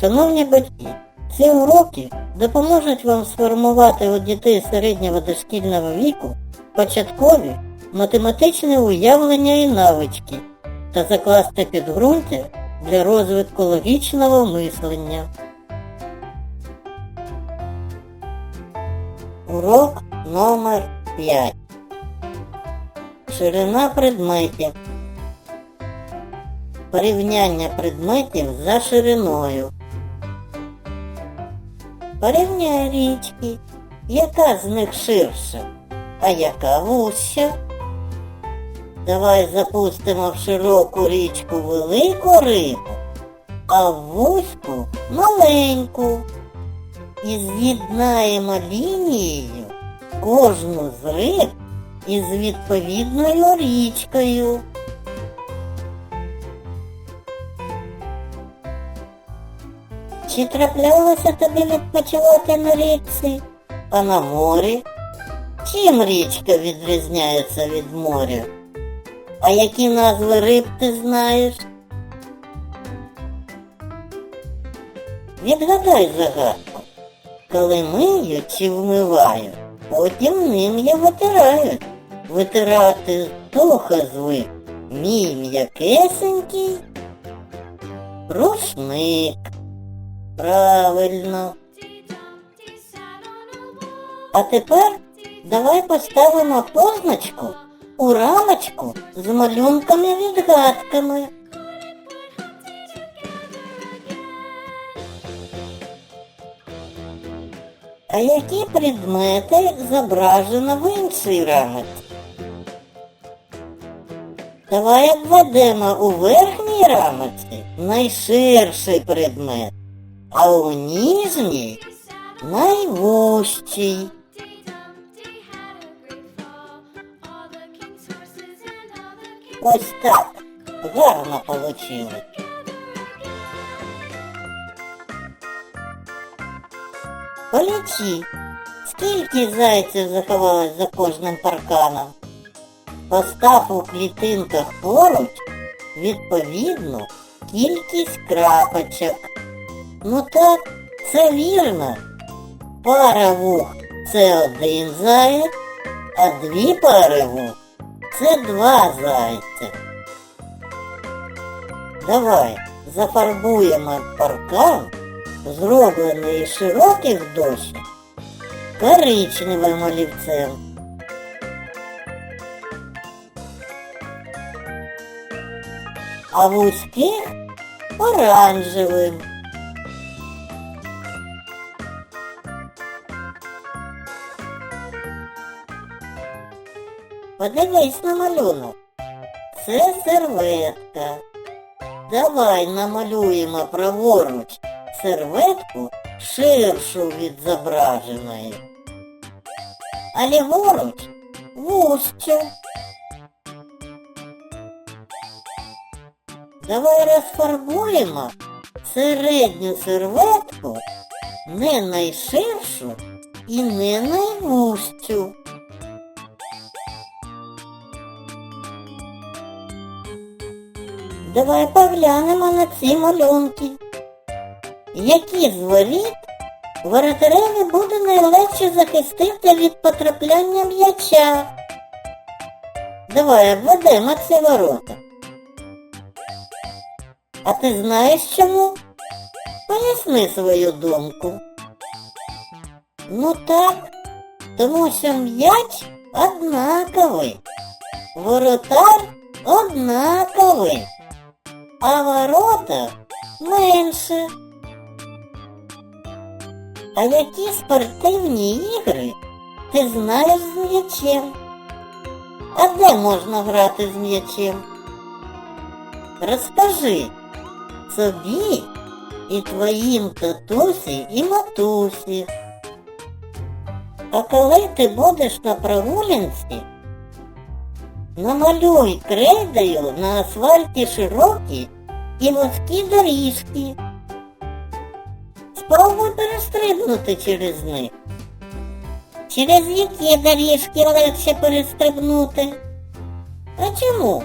Шановні батьки, ці уроки допоможуть вам сформувати у дітей середнього дошкільного віку початкові математичні уявлення і навички та закласти підґрунтя для розвитку логічного мислення. Урок номер 5 Ширина предметів Порівняння предметів за шириною. Порівняй річки, яка з них ширша, а яка вуща. Давай запустимо в широку річку велику рибу, а в вузьку маленьку. І з'єднаємо лінією кожну з риб із відповідною річкою. Чи траплялося тобі відпочивати на річці, а на морі? Чим річка відрізняється від моря? А які назви риб ти знаєш? Відгадай загадку. Коли миють чи вмивають, потім ним я витирають. Витирати туха звик, мій м'якесенький рушник. Правильно. А тепер давай поставимо позначку у рамочку з малюнками-відгадками. А які предмети зображено в іншій рамці? Давай обведемо у верхній рамці найширший предмет, а у нижній найвужчий. Ось так. Гарно получилось. Полічи, скільки зайців заховалось за кожним парканом. Постав у клітинках поруч відповідну кількість крапочок. Ну так, це вірно. Пара вух це один заєць, а дві пари вух це два зайця. Давай зафарбуємо паркан, зроблений із широких дощок, коричневим олівцем. А вузьких оранжевим. Подивись на малюнок. Це серветка. Давай намалюємо праворуч серветку ширшу від зображеної. А ліворуч вужчу. Давай розфарбуємо середню серветку не найширшу і не найвужчу. Давай поглянемо на ці малюнки. Які з воріт воротареві буде найлегше захистити від потрапляння м'яча? Давай обведемо ці ворота. А ти знаєш чому? Поясни свою думку. Ну так, тому що м'яч однаковий. Воротар однаковий, а ворота менше. А які спортивні ігри ти знаєш з м'ячем? А де можна грати з м'ячем? Розкажи собі і твоїм татусі і матусі. А коли ти будеш на прогулянці, намалюй крейдою на асфальті широкі і вузькі доріжки. Спробуй перестрибнути через них. Через які доріжки легше перестрибнути? А чому?